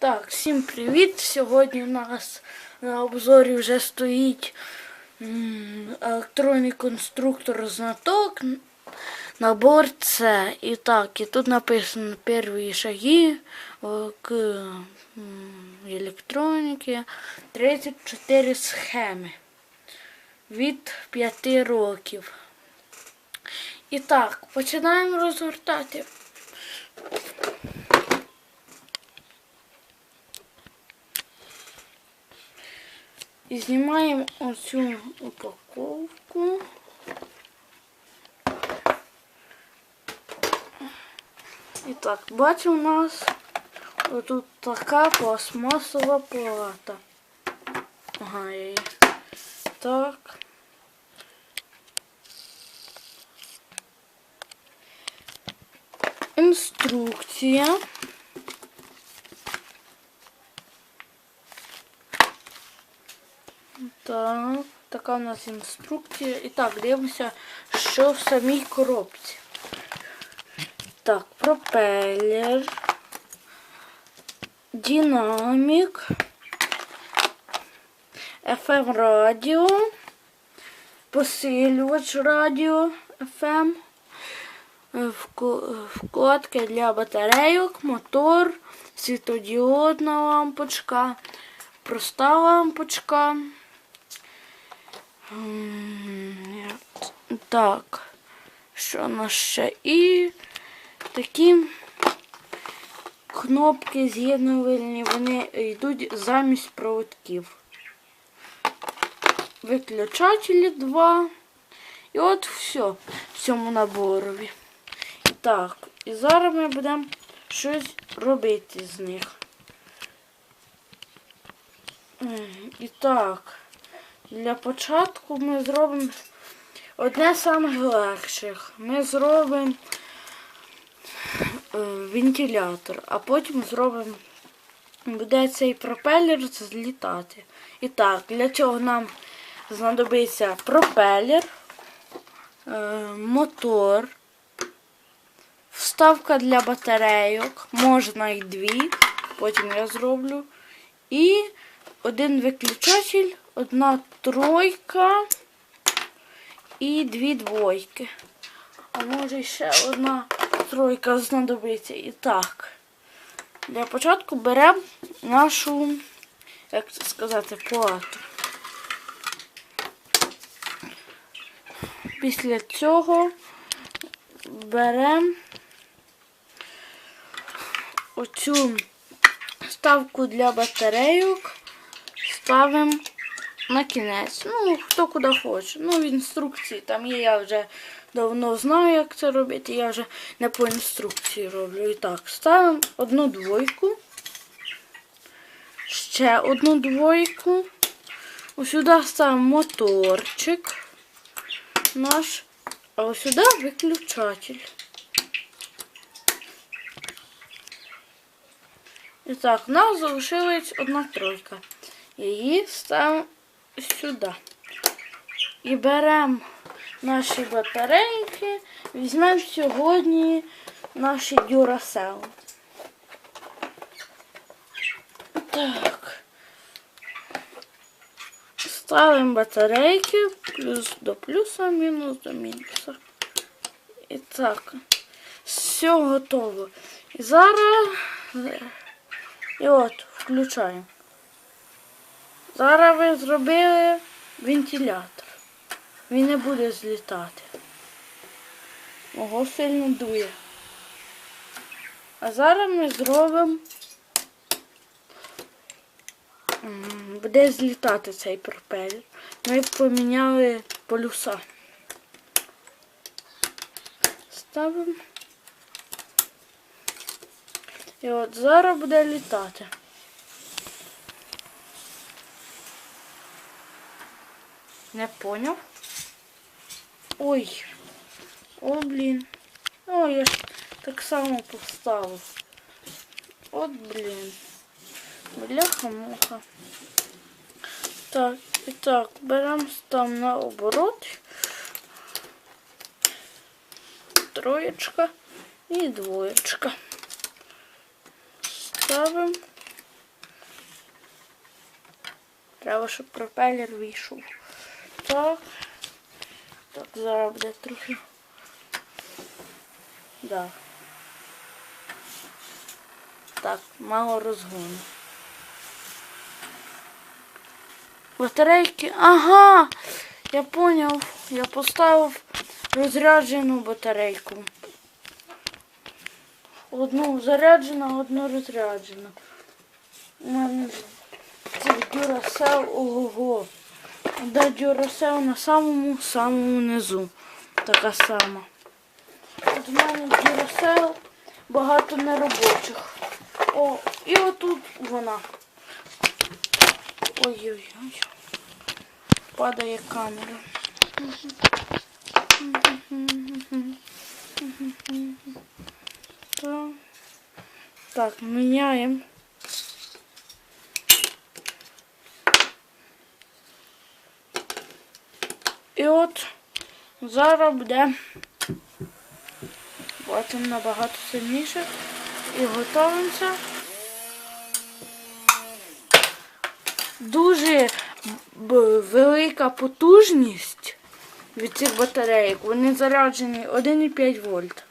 Так, всім привіт! Сьогодні у нас на обзорі вже стоїть електронний конструктор знаток. Набор С. І так, і тут написано перші шаги к електроніки. 34 схеми від 5 років. І так, починаємо розгортати. І знімаємо оцю упаковку. І так, бачимо у нас тут така пластмасова плата. Ага, я. Так. Інструкція. Так, така у нас інструкція. І так, дивимося, що в самій коробці. Так, пропелер, динамік, FM радіо, посилювач радіо FM, вкладки для батарейок, мотор, світодіодна лампочка, проста лампочка. Так, що у нас ще? І такі кнопки з'єднувальні, вони йдуть замість проводків. Виключателі два. І от все в цьому наборові. Так, і зараз ми будемо щось робити з них. І так. Для початку ми зробимо одне з самих легших. Ми зробимо е, вентилятор, а потім зробимо, буде цей пропелер злітати. І так, для цього нам знадобиться пропелер, е, мотор, вставка для батарейок, можна і дві, потім я зроблю. І один виключатель, одна тройка і дві двойки. А може ще одна тройка знадобиться. І так. Для початку беремо нашу, як це сказати, плату. Після цього беремо оцю ставку для батарейок ставимо на кінець. Ну, хто куди хоче. Ну, в інструкції там є, я вже давно знаю, як це робити. Я вже не по інструкції роблю. І так, ставимо одну двойку. Ще одну двойку. Ось сюди ставимо моторчик наш. А ось сюди виключатель. І так, у нас залишилась одна тройка. Її ставимо сюди. І беремо наші батарейки, візьмемо сьогодні наші Duracell. Так. Ставимо батарейки плюс до плюса, мінус до мінуса. І так. Все готово. І зараз. І от, включаємо. Зараз ви зробили вентилятор. Він не буде злітати. Ого, сильно дує. А зараз ми зробимо. Буде злітати цей пропелер. Ми поміняли полюса. Ставимо. І от зараз буде літати. Не поняв. Ой. О, блін. О, я ж так само поставив. От, блін. Бляха-муха. Так, і так, беремо там наоборот. Троєчка і двоєчка. Ставимо Треба, щоб пропелер вийшов. Так. Так, зараз буде трохи. Да. Так, мало розгону. Батарейки. Ага! Я поняв. Я поставив розряджену батарейку. Одну заряджену, одну розряджену. У мене це Duracell ого-го. Де Duracell на самому самому низу. Така сама. От у мене Duracell багато неробочих. О, і отут вона. Ой-ой-ой. Падає камера. Так міняємо. І от зараз буде бачимо набагато сильніше і готуємося. Дуже велика потужність від цих батарейок. Вони заряджені 1,5 вольт.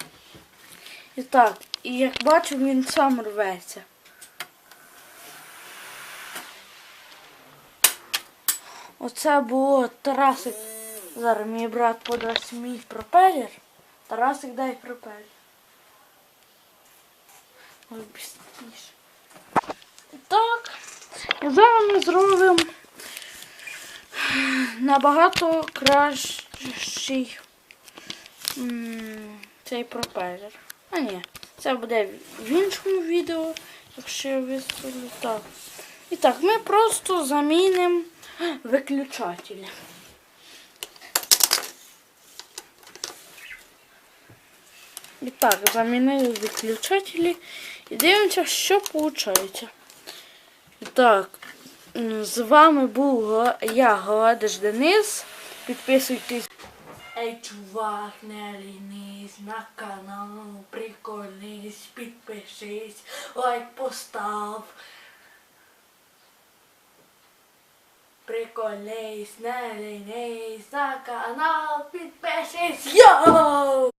І так, і як бачу, він сам рветься. Оце було Тарасик. Зараз мій брат подасть мій пропелер. Тарасик дай пропелер. Ой, бісніше. Так. Зараз ми зробимо набагато кращий цей пропелер. А ні, це буде в іншому відео, якщо я виставлю так. І так, ми просто замінимо виключателі. І так, замінили виключателі і дивимося, що виходить. І так, з вами був я, Гладиш Денис. Підписуйтесь. Ей, чувак, не лінись, на канал прикольнись, підпишись, лайк постав. Прикольнись, не лінись, на канал підпишись, йоу!